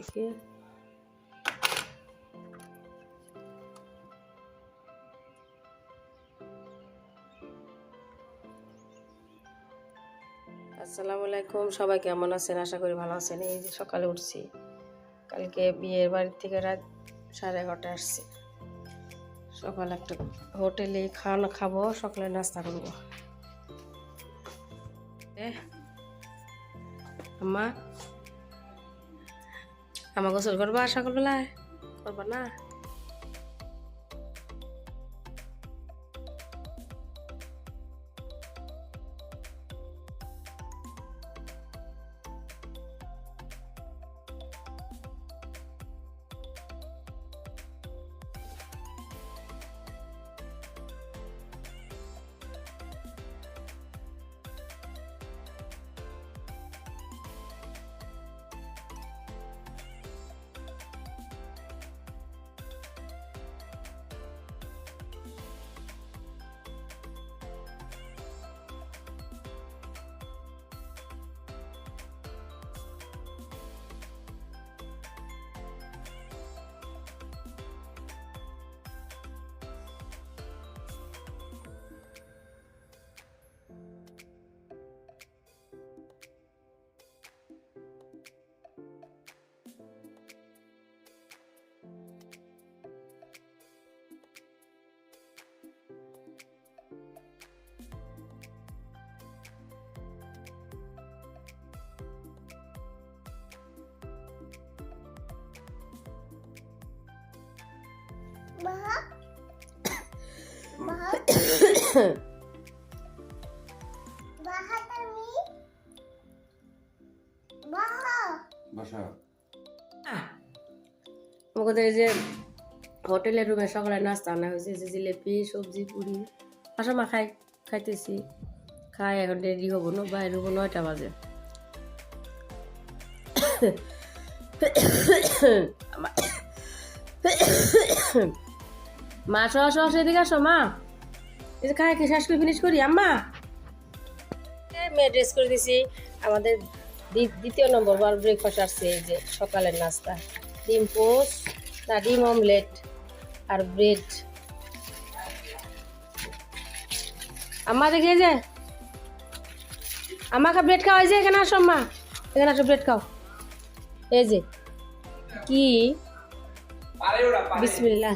থেকে আসসালামু আলাইকুম সবাই কেমন আছেন? আশা করি ভালো আছেন। এই যে সকালে উঠছি। কালকে বিয়ের বাড়ির থেকে রাত সাড়ে এগারোটায় আসছি। সকালে একটা হোটেলে খাওয়ানো খাব সকালে নাস্তা করব। এ, আম্মা। আমার গোসল করবা আশা করব না করব Baha. আমাদের যে হোটেলের রুমে সকালে নাস্তা আনা হয়েছে যে জিলেপি সবজি পুরি আসা মা খাই খাইতেছি খাই এখন রেডি হব না বাইরে হব নয়টা বাজে আমা- মা সহ সহ সেদিকে আসো মা। এই যে খাই কি শেষ করে ফিনিশ করি আম্মা? মেয়ে ড্রেস করে দিছি। আমাদের দ্বি- দ্বিতীয় নম্বর বার ব্রেকফাস্ট আসছে এই যে সকালের নাস্তা। ডিম পোস্ট না ডিম অমলেট আর ব্রেড আম্মা দেখে যে। আমাকে ব্রেড খাও এই যে এখানে আসো আম্মা। এখানে আসো ব্রেড খাও। এই যে কি? বিসমিল্লাহ।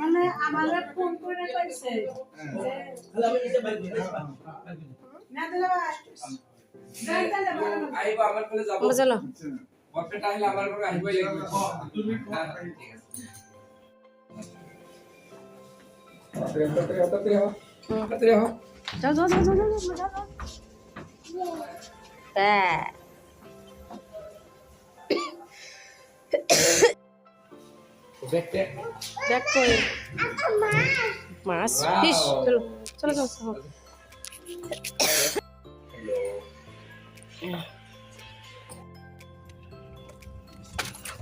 মানে আমারে ফোন করে কইছে যে না দিলে আসছিস যাই তাহলে ভালো আহিব আমার ফালে যাব চলো বরপেটা আহিলে আমার ঘরে আহিবই লাগবে হ্যাঁ, ঠিক আছে যাও যাও যাও যাও যাও যাও, যাও যাও ব্যাঁ। দেখতে দেখ করে মাছ ফিশ চলো চলো চলো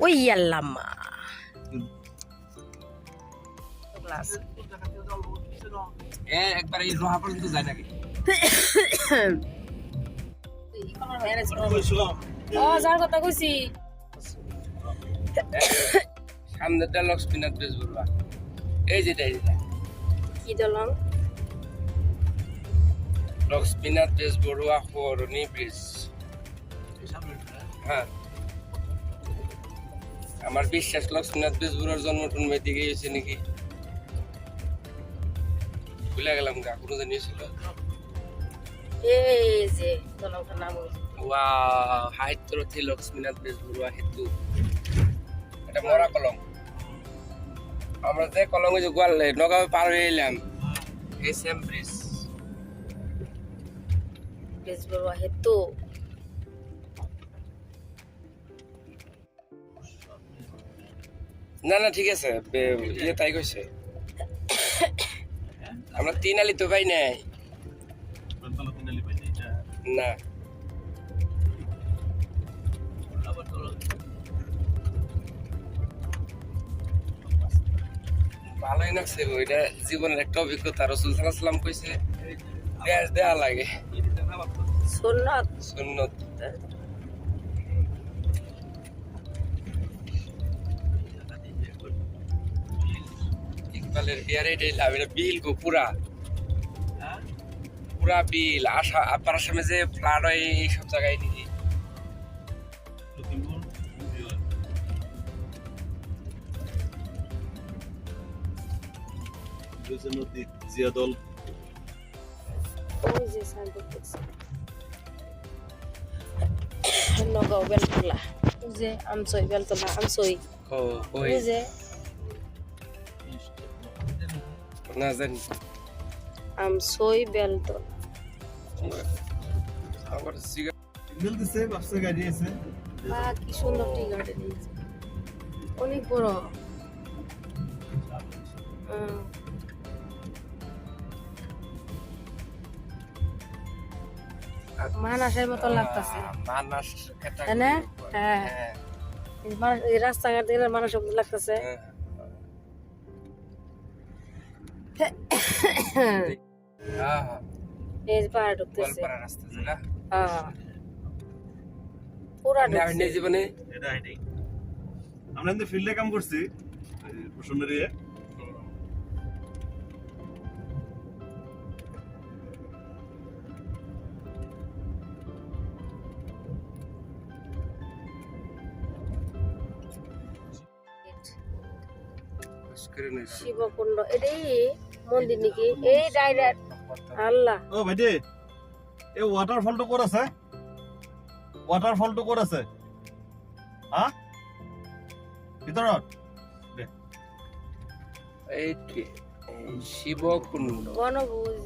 ওই আল্লামা একবার এই রোহা পর্যন্ত যায় নাকি ও যার কথা কইছি সামনেটা লক্ষ্মীনাথ বেশ বলবা। এই যেটা যেটা কি দলং? লক্ষ্মীনাথ বেশ বড়ুয়া হরণী ব্রিজ হ্যাঁ আমার বিশ্বাস লক্ষ্মীনাথ বেশ বড়ুয়ার জন্মটন দিকে গেছে নাকি? ভুলে গেলাম গা কোনো জানিয়েছিল এই যে দলংটার নাম হইছে ওয়া লক্ষ্মীনাথ বেশ বড়ুয়া হেতু এটা মরা কলম। আমরা যে কলম যে গোয়ালে নগাঁও পার হয়ে এলাম। এই সেম ব্রিজ বেশ হেতু না না ঠিক আছে ইয়ে তাই কইছে আমরা তিন আলি তো পাই নাই। না। ভালোই লাগছে ওইটা জীবনের একটা অভিজ্ঞতা। রসুল কইছে গ্যাস দেওয়া লাগে। ইকবালের বিয়ারে লাভ এটা বিল গো পুরা। পুরা বিল আশা আপার আসামে যে ফ্লাড হয় এইসব জায়গায় নদী জিয়াদল নগাঁও বেলতলা যে আমসই বেলতলা আমসই। ও ওই। ওই যে। না জানি। আমসই বেলতলা আমার সিগারেট সিগন্যাল দিছে বাসে গাড়ি আছে। বা কি সুন্দর টি গার্ডেন অনেক বড়। মানাসের মতো লাগতেছে। মানাস হ্যাঁ। হ্যাঁ। এই মানুষ- এই রাস্তাঘাট দেখলে মানুষ লাগতেছে। হ্যাঁ। হ্যাঁ। এই পাহাড় ঢুকতেছে। হ্যাঁ। পুরা ঢুকছে। জীবনে এটা হাইটাই আমরা কিন্তু ফিল্ডে কাম করছি প্রসন্নের ইয়ে। শিবকুণ্ড। এটাই মন্দির নাকি? এই ডাইরেক্ট আল্লাহ। ও ভাইটি এই ওয়াটারফলটো কোর আছে? ৱাটাৰফলটো ক'ত আছে? হা? ভিতৰত। এই শিবকুণ্ড বনভোজ।